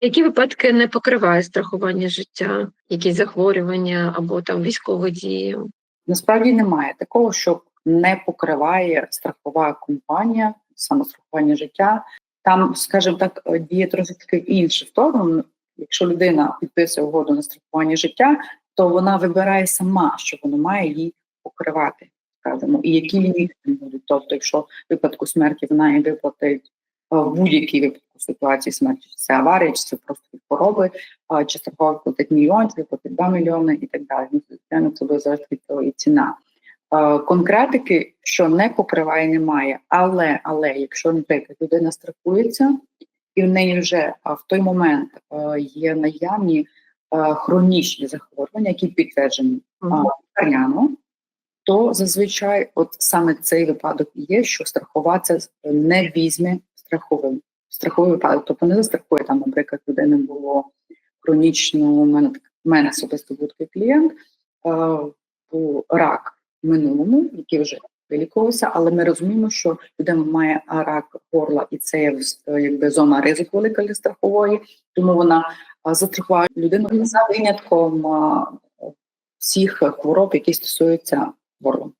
Які випадки не покриває страхування життя, якісь захворювання або там військові дії? Насправді немає такого, що не покриває страхова компанія, саме страхування життя. Там, скажімо так, е, діє трошечки інше сторону. Якщо людина підписує угоду на страхування життя, то вона вибирає сама, що вона має її покривати, скажімо, і які ліміти будуть. Тобто, якщо в випадку смерті вона їй виплатить в будь-якій випадку ситуації смерті, чи це аварія, чи це просто хвороби, чи страхова платить мільйон, чи платить 2 мільйони і так далі. Ну, звичайно, це буде залежати від того і ціна. Е, Конкретики, що не покриває, немає. Але, але якщо, наприклад, людина страхується, і в неї вже в той момент е, є наявні е, хронічні захворювання, які підтверджені лікарняно, то зазвичай, от саме цей випадок є, що страхова це не візьме страховим. Страховий випадок, тобто не застрахує там, наприклад, людини було хронічно, у мене у мене особисто був такий клієнт, був рак в минулому, який вже вилікувався, але ми розуміємо, що людина має рак горла, і це якби зона ризику велика для страхової, тому вона застрахувала людину за винятком всіх хвороб, які стосуються горла.